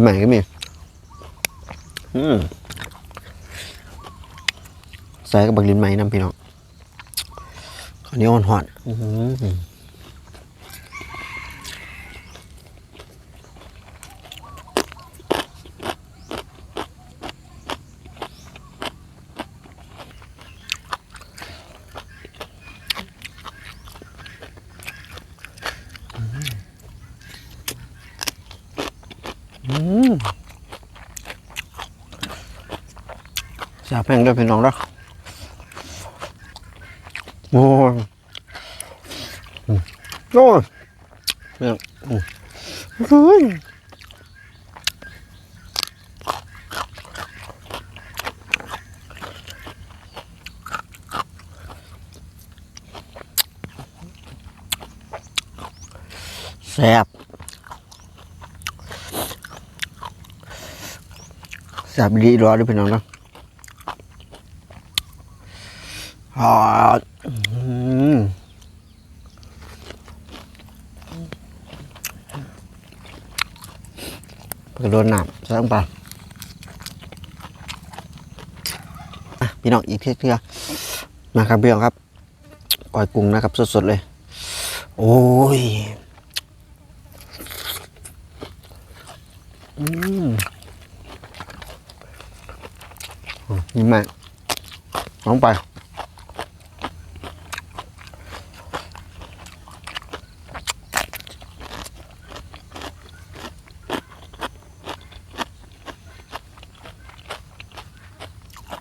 ใหม่ๆก็มีอืมใส่กับบักลินไหมน้ำพี่น้องข้าวเหนียวหอนๆ อื้อหือแซ่บแม่งด้วยพี่น้องเด้อโอ้ยโอ้ยเนี่ยอืมเฮ้ยแซ่บ แซ่บดีรอด้วยพี่น้องเนาะอ่าอืมกระโดดน้ำใส่ลงไปะพี่น้องอีกเทื่อๆมาครับพี่น้องครับก้อยกุ้งนะครับสดๆเลย โอ้ย อืม นี่แม่ลองไป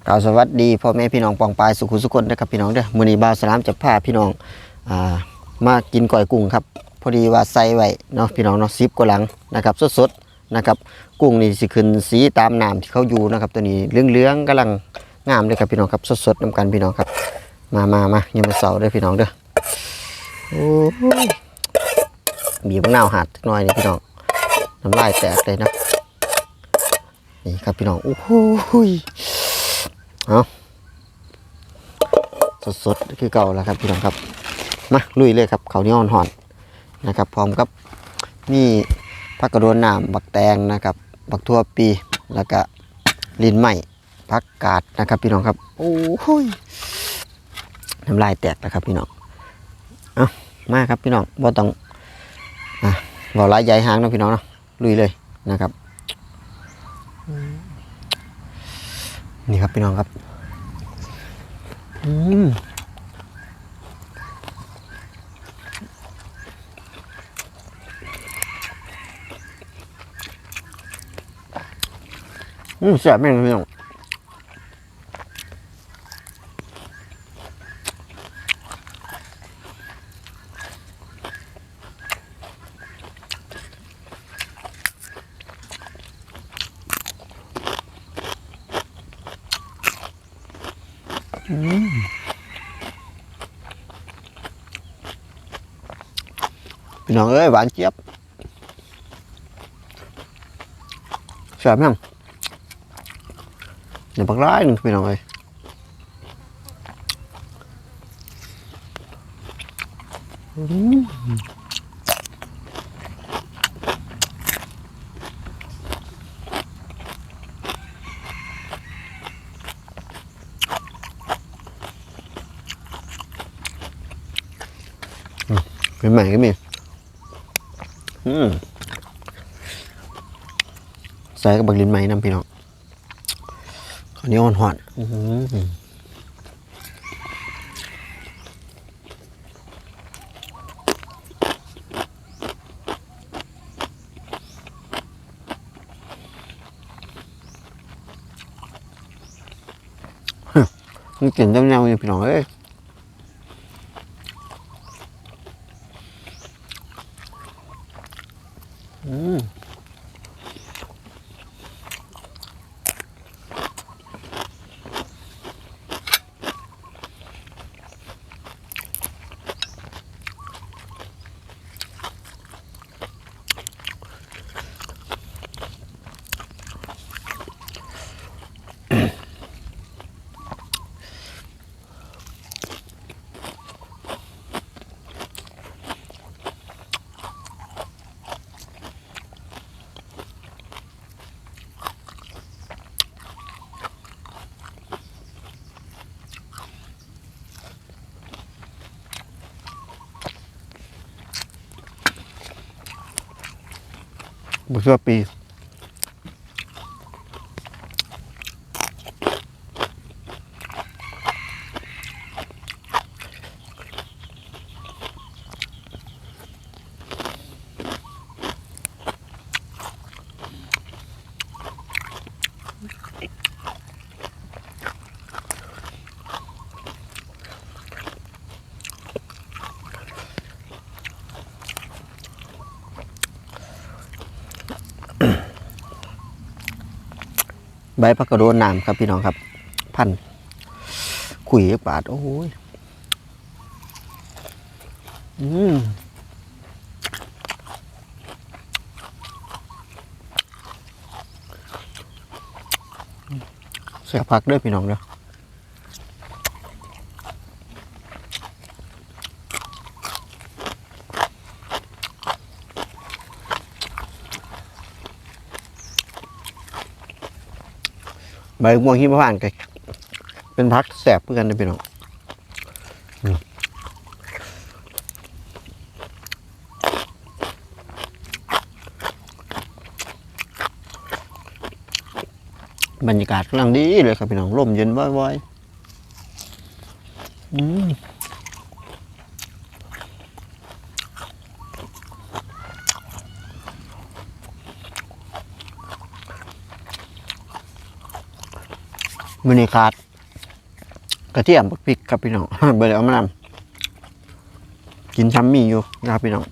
กล่าวสวัสดีพ่อแม่พี่น้องปองปายสุขุสุคนนะครับพี่น้องเด้อมื้อนี้บ่าวสลามจะพาพี่น้องอ่ามากินก้อยกุ้งครับ พอดีว่าใส่ไว้เนาะพี่น้องเนาะ10กว่าหลังนะครับสด นะครับ กุ้งนี่สิขึ้นสีตามน้ำที่เขาอยู่นะครับ ตัวนี้เหลืองๆกำลังงามเลยครับพี่น้องครับสดๆนํกันพี่น้องครับ มามามายังมาเสาเด้อพี่น้องเด้อโอ้ยบีบมะนาวหัดน่อยนี่พี่น้องน้ำลายแตกเลยนะนี่ครับพี่น้องโอ้โหเอาสดๆคือเก่าแล้วครับพี่น้องครับมาลุยเลยครับเขานี่ยวหอนนะครับ พร้อมกับมี ผักกระโดนน้ำบักแตงนะครับ บักทั่วปีแล้วก็ลินไหมผักกาดนะครับ พี่น้องครับ โอ้โหยน้ำลายแตกแล้วครับพี่น้องเอามาครับพี่น้องบ่ต้องอะบ่หลายใหญ่หางนะพี่น้องเนาะลุยเลยนะครับนี่ครับพี่น้องครับ อืม อืมแซ่บแม่งเลยพี่น้องพี่น้องเอ้ยหวานเจี๊ยบแซ่บแม่ง เดี๋ยวปักร้ายหนึ่งพี่น้องเอ้ยเป็นใหม่ก็มีอืมใส่กับบักลินไหมน้ำพี่น้อง ข้าวเหนียวหอนหวานมันกลิ่นเจ้าเน่าอยู่พี่น้องเอ้ย บุกชั่วปี ใบพักกระโดนน้ำครับพี่น้องครับ พันขุยบาด โอ้ยอืมเสียพักด้วยพี่น้องเด้อ ใบม่วงหิมพานต์ก็เป็นพักแสบเพื่อกันนะพี่น้องบรรยากาศกำลังดีเลยครับพี่น้องลมเย็นว่อยๆอืม มันิคาด กระเทียมพริกครับพี่น้องเบอร์เอามานำกินช้ำมีอยู่นะครับพี่น้อง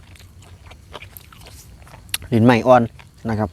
ดินใหม่อ่อนนะครับ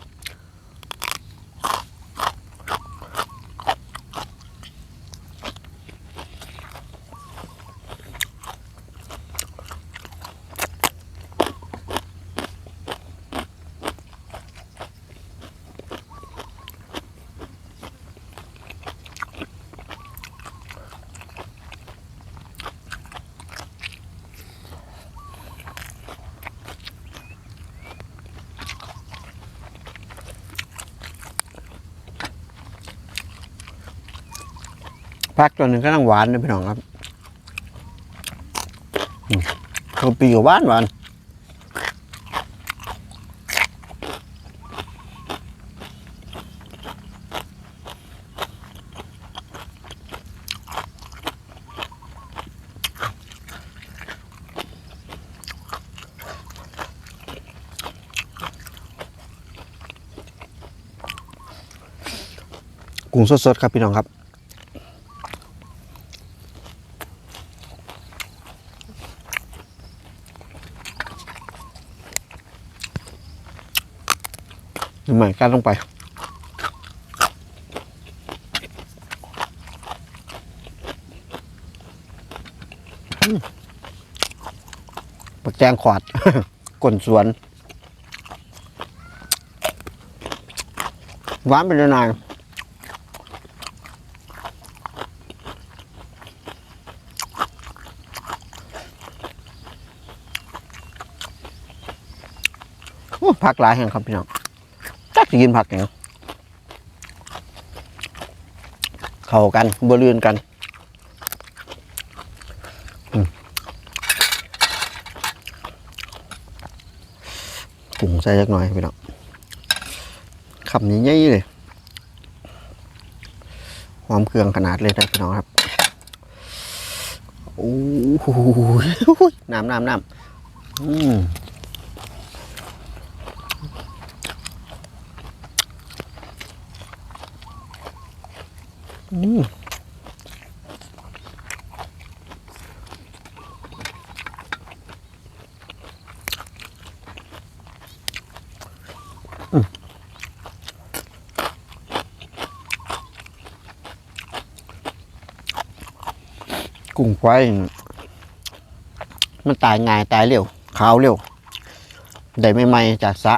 พักตัวหนึ่งก็ต้องหวานนะพี่น้องครับอืมตัวปีกับหวานหวานกุ้งสดๆครับพี่น้องครับ ใหม่การลงไป ปักแจงขวดก่นสวน หวานเป็นนานผักหลายแห่งครับพี่น้อง จักสิกินผักอย่างเข้ากันบเรือนกันปรุงใส่จักหน่อยพี่น้องคำนี้ใหญ่เลยหอมเครื่องขนาดเลยนะพี่น้องครับโอ้โหน้ำน้ำน้ำอืม กุ้งไฟมันตายง่ายตายเร็วขาวเร็วได้ใหม่ๆจากสะ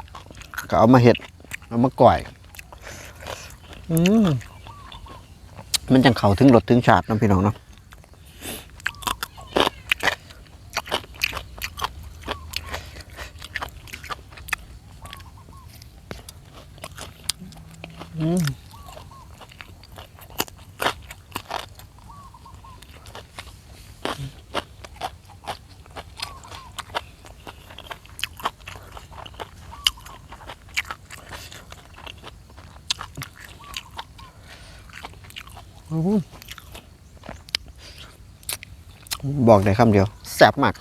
ก็เอามาเห็ด เอามาก่อย อืม มันจังเขาถึงรถถึงชาติเนาะพี่น้องเนาะ บอกได้คำเดียว แซ่บมาก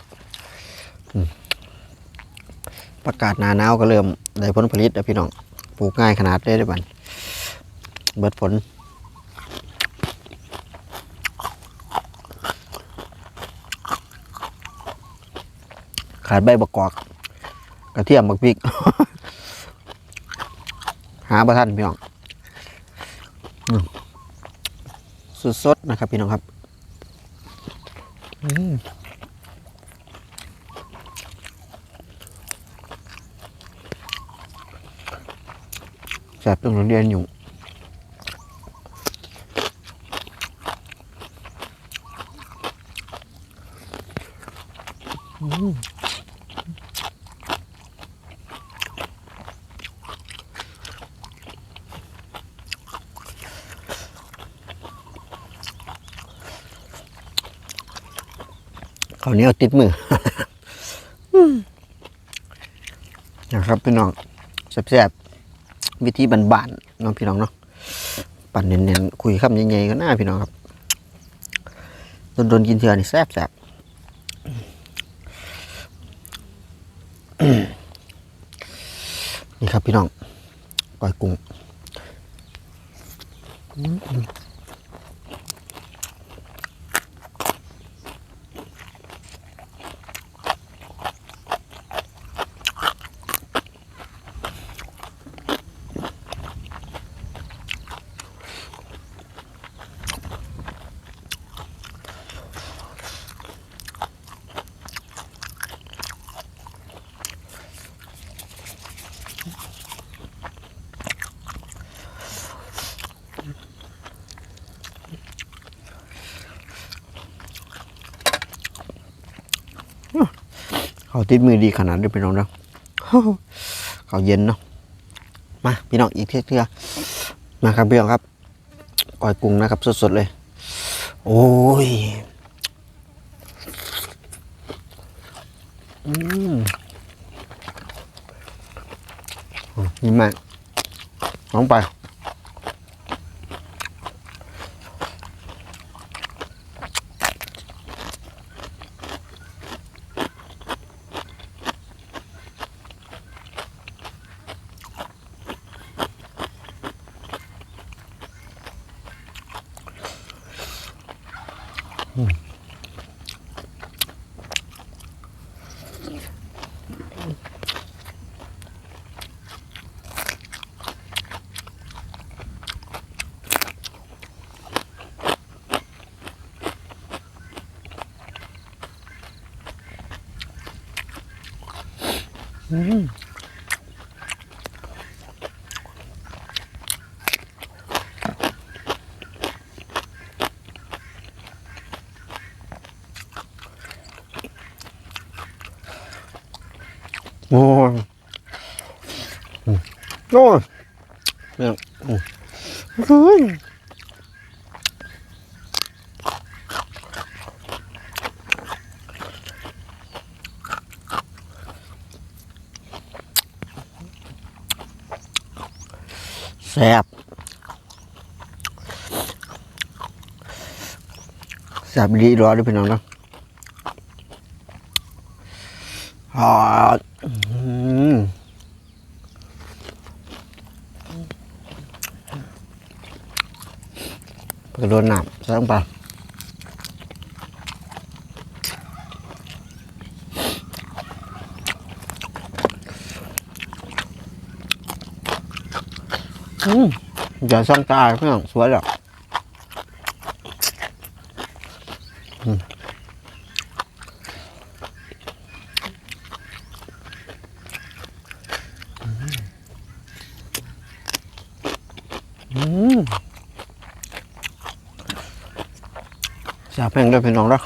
อืมประกาศหนาหนาวก็เริ่มได้ผลผลิตแล้วพี่น้องปลูกง่ายขนาดได้ได้บันเบิดผลขาดใบบักกอกกระเทียมบักพริก หาประทันพี่น้องอืม สุดสดนะครับพี่น้องครับอืมแสบตรงเรียนอยู่เขาวเหนี้ยวติดมือนะครับพี่น้องแซ่บๆวิธีบ้านๆเน้องพี่น้องเนาะปั่นเน้นๆคุยคำใหญ่ๆกันหน้าพี่น้องครับโดนๆกินเถื่อนี่แซ่บๆนี่ครับพี่น้องก้อยกุ้ง เขาติดมือดีขนาดนี้พี่น้องเนาะเขาเย็นเนาะมาพี่น้องอีกเทื่อๆมาครับพี่น้องครับก้อยกุ้งนะครับสดๆเลย โอ้ยอืมนี่มากน้องไป โอ้ยอืมโอ้ยเนี่ยอืมเฮ้ย แซ่บแซ่บดีร้อนด้วยพี่น้องนะอ่าอืมกระโดดน้ำใส่ลงไปอืม อย่าซ่งตาเพื่อนสวยหรอกอืมอืมแซ่บแพงด้วยพี่น้องรัก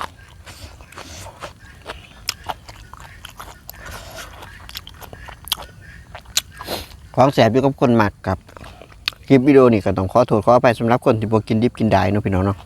ของแสบอยู่กับคนหมักกับ คลิปวิดีโอนี่ก็ต้องขอโทษขออภัยสำหรับคนที่บ่กินดิบกินได้เนาะพี่น้องเนาะ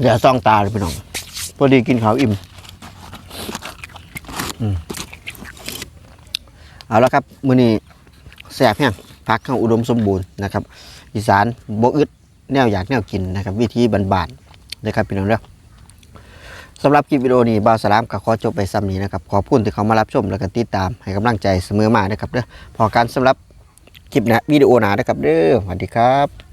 เดี๋ยวซ่องตาเลยพี่น้อง พอดีกินข้าวอิ่มอืมเอาละครับมื้อนี้แซ่บแห้งพักเข้าอุดมสมบูรณ์นะครับ อีสานบ่อึดแนวอยากแนวกินนะครับ วิธีบานๆนะครับพี่น้องเด้อสำหรับคลิปวิดีโอนี้บ่าวสลามก็ขอจบไปซ้ำนี้นะครับ ขอบคุณที่เขามารับชมแล้วก็ติดตามให้กำลังใจเสมอมานะครับเด้อพอกันสำหรับคลิปนะวิดีโอหนานะครับเด้อสวัสดีครับ